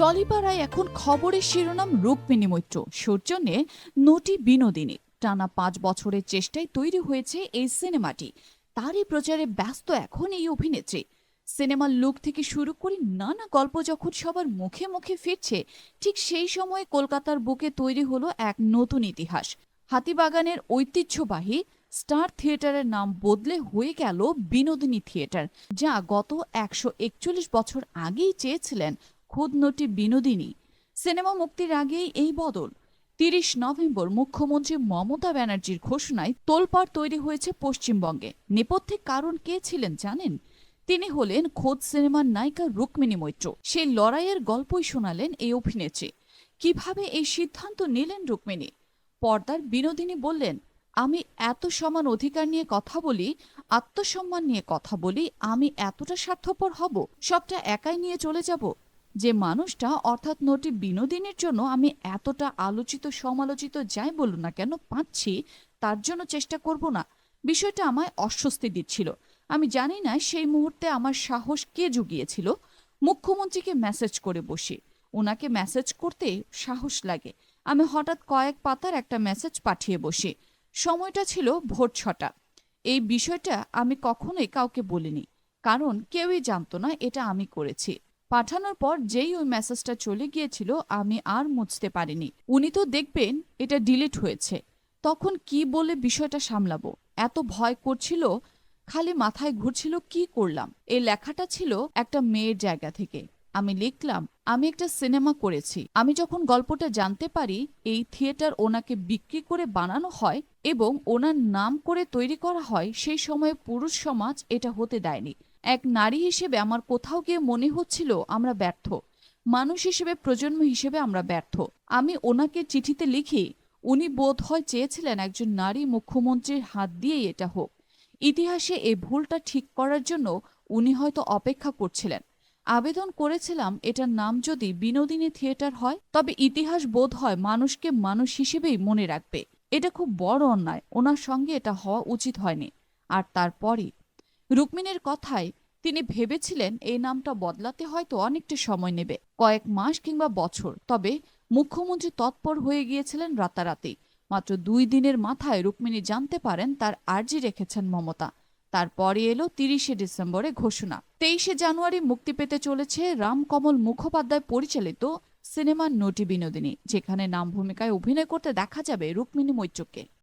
টলিপাড়ায় এখন খবরের শিরোনাম রুক্মিণী মৈত্র। সৌজন্যে নটি বিনোদিনী। টানা পাঁচ বছরের চেষ্টায় তৈরি হয়েছে এই সিনেমাটি। তারই প্রচারে ব্যস্ত এখন এই অভিনেত্রী। সিনেমার লুক থেকে শুরু করে নানা গল্প যখন সবার মুখে মুখে ফিরছে, ঠিক সেই সময়ে কলকাতার বুকে তৈরি হলো এক নতুন ইতিহাস। হাতিবাগানের ঐতিহ্যবাহী স্টার থিয়েটারের নাম বদলে হয়ে গেল বিনোদিনী থিয়েটার, যা গত একশো একচল্লিশ বছর আগেই চেয়েছিলেন খুদ নটি বিনোদিনী। সিনেমা মুক্তির আগেই এই বদল। তিরিশ নভেম্বর মুখ্যমন্ত্রী মমতা ব্যানার্জির ঘোষণায় তোলপাড় তৈরি হয়েছে পশ্চিমবঙ্গে। নেপথ্যে কারণ কে ছিলেন জানেন? তিনি হলেন খোদ সিনেমার নায়িকা রুক্মিণী মৈত্র। সেই লড়াইয়ের গল্পই শোনালেন এই অভিনেত্রী। কীভাবে এই সিদ্ধান্ত নিলেন রুক্মিণী? পর্দার বিনোদিনী বললেন, আমি এত সমান অধিকার নিয়ে কথা বলি, আত্মসম্মান নিয়ে কথা বলি, আমি এতটা স্বার্থপর হব? সবটা একাই নিয়ে চলে যাব? যে মানুষটা অর্থাৎ নটি বিনোদিনীর জন্য আমি এতটা আলোচিত, সমালোচিত যাই বলুন না কেন পাচ্ছি, তার জন্য চেষ্টা করব না। বিষয়টা আমায় অস্বস্তি দিচ্ছিল। আমি জানি না সেই মুহূর্তে আমার সাহস কে জুগিয়েছিল। মুখ্যমন্ত্রীকে মেসেজ করে বসি। ওনাকে মেসেজ করতে সাহস লাগে। আমি হঠাৎ কয়েক পাতার একটা মেসেজ পাঠিয়ে বসি। সময়টা ছিল ভোর ছটা। এই বিষয়টা আমি কখনোই কাউকে বলিনি। কারণ কেউই জানতো না এটা আমি করেছি। পাঠানোর পর যেই ওই মেসেজটা চলে গিয়েছিল, আমি আর মুছতে পারিনি। উনি তো দেখবেন এটা ডিলিট হয়েছে। তখন কি বলে বিষয়টা সামলাবো? এত ভয় করছিল, খালি মাথায় ঘুরছিল, কি করলাম? এই লেখাটা ছিল একটা মেয়ের জায়গা থেকে। আমি লিখলাম, আমি একটা সিনেমা করেছি। আমি যখন গল্পটা জানতে পারি, এই থিয়েটার ওনাকে বিক্রি করে বানানো হয় এবং ওনার নাম করে তৈরি করা হয়, সেই সময়ে পুরুষ সমাজ এটা হতে দেয়নি। এক নারী হিসেবে আমার কোথাও গিয়ে মনে হচ্ছিল আমরা ব্যর্থ। মানুষ হিসেবে, প্রজন্ম হিসেবে আমরা ব্যর্থ। আমি ওনাকে চিঠিতে লিখি, উনি বোধ হয় চেয়েছিলেন একজন নারী মুখ্যমন্ত্রীর হাত দিয়েই এটা হোক। ইতিহাসে এই ভুলটা ঠিক করার জন্য উনি হয়তো অপেক্ষা করছিলেন। আবেদন করেছিলাম এটার নাম যদি বিনোদিনী থিয়েটার হয়, তবে ইতিহাস বোধ হয় মানুষকে মানুষ হিসেবেই মনে রাখবে। এটা খুব বড় অন্যায়, ওনার সঙ্গে এটা হওয়া উচিত হয়নি। আর তারপরই রুক্মিণীর কথায় তিনি ভেবেছিলেন এই নামটা বদলাতে হয়তো অনেকটা সময় নেবে, কয়েক মাস কিংবা বছর। তবে মুখ্যমন্ত্রী তৎপর হয়ে গিয়েছিলেন রাতারাতি। মাত্র দুই দিনের মাথায় রুক্মিণী জানতে পারেন তার আর্জি রেখেছেন মমতা। তারপরে এলো তিরিশে ডিসেম্বরে ঘোষণা। তেইশে জানুয়ারি মুক্তি পেতে চলেছে রামকমল মুখোপাধ্যায় পরিচালিত সিনেমা নটি বিনোদিনী, যেখানে নাম ভূমিকায় অভিনয় করতে দেখা যাবে রুক্মিণী মৈত্রকে